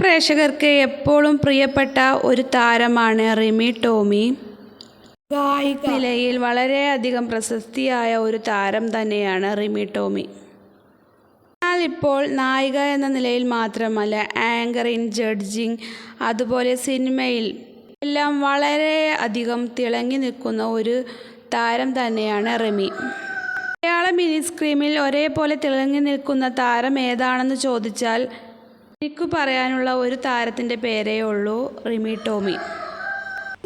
പ്രേക്ഷകർക്ക് എപ്പോഴും പ്രിയപ്പെട്ട ഒരു താരമാണ് റിമി ടോമി. ഗായിക. നിലയിൽ വളരെയധികം പ്രശസ്തിയായ ഒരു താരം തന്നെയാണ് റിമി ടോമി. എന്നാൽ ഇപ്പോൾ നായിക എന്ന നിലയിൽ മാത്രമല്ല ആങ്കറിങ് ജഡ്ജിങ് അതുപോലെ സിനിമയിൽ എല്ലാം വളരെ അധികം തിളങ്ങി നിൽക്കുന്ന ഒരു താരം തന്നെയാണ് റിമി. മലയാള മിനി സ്ക്രീമിൽ ഒരേപോലെ തിളങ്ങി നിൽക്കുന്ന താരം ഏതാണെന്ന് ചോദിച്ചാൽ എനിക്ക് പറയാനുള്ള ഒരു താരത്തിന്റെ പേരേ ഉള്ളൂ റിമി ടോമി.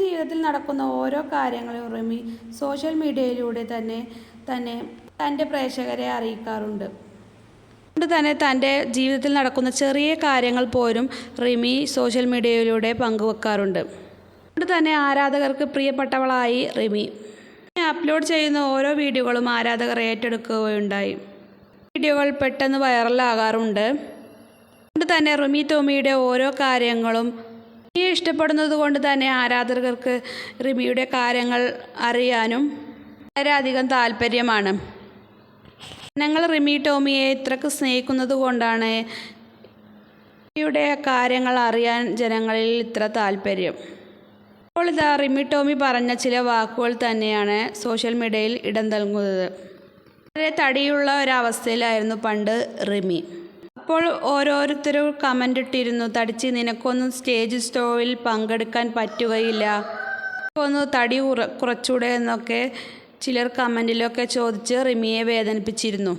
ജീവിതത്തിൽ നടക്കുന്ന ഓരോ കാര്യങ്ങളും റിമി സോഷ്യൽ മീഡിയയിലൂടെ തന്നെ തന്നെ തന്റെ പ്രേക്ഷകരെ അറിയിക്കാറുണ്ട്. അതുകൊണ്ട് തന്നെ തന്റെ ജീവിതത്തിൽ നടക്കുന്ന ചെറിയ കാര്യങ്ങൾ പോലും റിമി സോഷ്യൽ മീഡിയയിലൂടെ പങ്കുവെക്കാറുണ്ട്. അതുകൊണ്ട് തന്നെ ആരാധകർക്ക് പ്രിയപ്പെട്ടവളായി റിമി. അപ്ലോഡ് ചെയ്യുന്ന ഓരോ വീഡിയോകളും ആരാധകർ ഏറ്റെടുക്കുകയുണ്ടായി. വീഡിയോകൾ പെട്ടെന്ന് വൈറലാകാറുണ്ട്. അതുകൊണ്ട് തന്നെ റിമി ടോമിയുടെ ഓരോ കാര്യങ്ങളും റിമിയെ ഇഷ്ടപ്പെടുന്നത് കൊണ്ട് തന്നെ ആരാധകർക്ക് റിമിയുടെ കാര്യങ്ങൾ അറിയാനും വളരെയധികം താല്പര്യമാണ്. ഞങ്ങൾ റിമി ടോമിയെ ഇത്രക്ക് സ്നേഹിക്കുന്നത് കൊണ്ടാണ് റിമിയുടെ കാര്യങ്ങൾ അറിയാൻ ജനങ്ങളിൽ ഇത്ര താല്പര്യം. അപ്പോൾ ഇതാ റിമി ടോമി പറഞ്ഞ ചില വാക്കുകൾ തന്നെയാണ് സോഷ്യൽ മീഡിയയിൽ ഇടം നൽകുന്നത്. വളരെ തടിയുള്ള ഒരവസ്ഥയിലായിരുന്നു പണ്ട് റിമി. അപ്പോൾ ഓരോരുത്തരും കമന്റ് ഇട്ടിരുന്നു. തടിച്ച് നിനക്കൊന്നും സ്റ്റേജ് സ്റ്റോയിൽ പങ്കെടുക്കാൻ പറ്റുകയില്ല. ഒന്ന് തടി ഉറ കുറച്ചൂടെ എന്നൊക്കെ ചിലർ കമന്റിലൊക്കെ ചോദിച്ച് റിമിയെ വേദനിപ്പിച്ചിരുന്നു.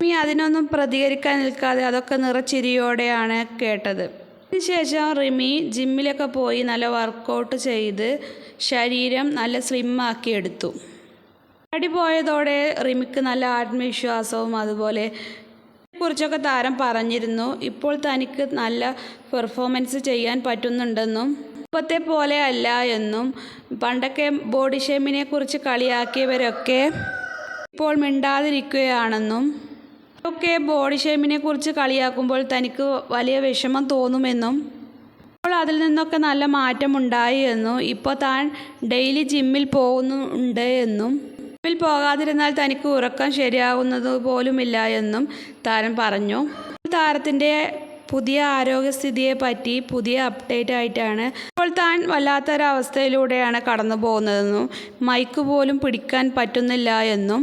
റിമി അതിനൊന്നും പ്രതികരിക്കാൻ നിൽക്കാതെ അതൊക്കെ നിറച്ചിരിയോടെയാണ് കേട്ടത്. അതിനുശേഷം റിമി ജിമ്മിലൊക്കെ പോയി നല്ല വർക്കൗട്ട് ചെയ്ത് ശരീരം നല്ല സ്ലിമ്മാക്കി എടുത്തു തടി പോയതോടെ റിമിക്ക് നല്ല ആത്മവിശ്വാസവും അതുപോലെ കുറിച്ചൊക്കെ താരം പറഞ്ഞിരുന്നു. ഇപ്പോൾ തനിക്ക് നല്ല പെർഫോമൻസ് ചെയ്യാൻ പറ്റുന്നുണ്ടെന്നും ഇപ്പോഴത്തെ പോലെ അല്ല എന്നും പണ്ടൊക്കെ ബോഡി ഷേമിനെ കുറിച്ച് കളിയാക്കിയവരൊക്കെ ഇപ്പോൾ മിണ്ടാതിരിക്കുകയാണെന്നും ഒക്കെ ബോഡി ഷേമിനെ കുറിച്ച് കളിയാക്കുമ്പോൾ തനിക്ക് വലിയ വിഷമം തോന്നുമെന്നും അപ്പോൾ അതിൽ നിന്നൊക്കെ നല്ല മാറ്റമുണ്ടായി എന്നും ഇപ്പോൾ താൻ ഡെയിലി ജിമ്മിൽ പോകുന്നുണ്ട് എന്നും ജിമ്മിൽ പോകാതിരുന്നാൽ തനിക്ക് ഉറക്കം ശരിയാകുന്നത് പോലുമില്ല എന്നും താരം പറഞ്ഞു. താരത്തിന്റെ പുതിയ ആരോഗ്യസ്ഥിതിയെ പറ്റി പുതിയ അപ്ഡേറ്റ് ആയിട്ടാണ് ഇപ്പോൾ താൻ വല്ലാത്തൊരവസ്ഥയിലൂടെയാണ് കടന്നു പോകുന്നതെന്നും മൈക്ക് പോലും പിടിക്കാൻ പറ്റുന്നില്ല എന്നും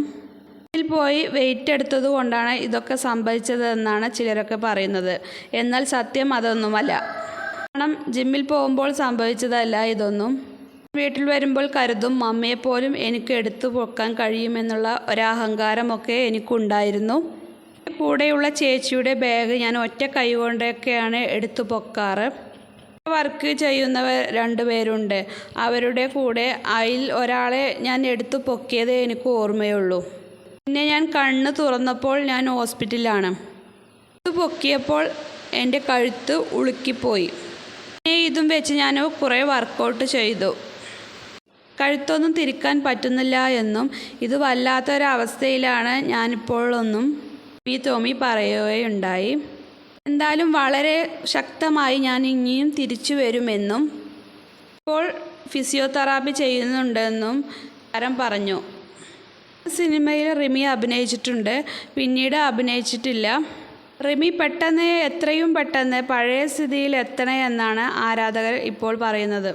ഇതിൽ പോയി വെയിറ്റ് എടുത്തത് കൊണ്ടാണ് ഇതൊക്കെ സംഭവിച്ചതെന്നാണ് ചിലരൊക്കെ പറയുന്നത്. എന്നാൽ സത്യം അതൊന്നുമല്ല. കാരണം ജിമ്മിൽ പോകുമ്പോൾ സംഭവിച്ചതല്ല ഇതൊന്നും. വീട്ടിൽ വരുമ്പോൾ കരുതും മമ്മയെപ്പോലും എനിക്ക് എടുത്തു പൊക്കാൻ കഴിയുമെന്നുള്ള ഒരഹങ്കാരമൊക്കെ എനിക്കുണ്ടായിരുന്നു. കൂടെയുള്ള ചേച്ചിയുടെ ബാഗ് ഞാൻ ഒറ്റ കൈ കൊണ്ടൊക്കെയാണ് എടുത്തു പൊക്കാറ്. വർക്ക് ചെയ്യുന്നവർ രണ്ടുപേരുണ്ട് അവരുടെ കൂടെ അതിൽ ഒരാളെ ഞാൻ എടുത്തു പൊക്കിയതേ എനിക്ക് ഓർമ്മയുള്ളൂ. പിന്നെ ഞാൻ കണ്ണ് തുറന്നപ്പോൾ ഞാൻ ഹോസ്പിറ്റലിലാണ്. ഇത് പൊക്കിയപ്പോൾ എന്റെ കഴുത്ത് ഉളുക്കിപ്പോയി. പിന്നെ ഇതും വെച്ച് ഞാൻ കുറേ വർക്കൗട്ട് ചെയ്തു. കഴുത്തൊന്നും തിരിക്കാൻ പറ്റുന്നില്ല എന്നും ഇത് വല്ലാത്തൊരവസ്ഥയിലാണ് ഞാനിപ്പോഴൊന്നും പി തോമി പറയുകയുണ്ടായി. എന്തായാലും വളരെ ശക്തമായി ഞാൻ ഇനിയും തിരിച്ചു വരുമെന്നും ഇപ്പോൾ ഫിസിയോതെറാപ്പി ചെയ്യുന്നുണ്ടെന്നും താരം പറഞ്ഞു. സിനിമയിൽ റിമി അഭിനയിച്ചിട്ടുണ്ട്. പിന്നീട് അഭിനയിച്ചിട്ടില്ല. റിമി പെട്ടെന്ന് എത്രയും പെട്ടെന്ന് പഴയ സ്ഥിതിയിൽ എത്തണേ എന്നാണ് ആരാധകർ ഇപ്പോൾ പറയുന്നത്.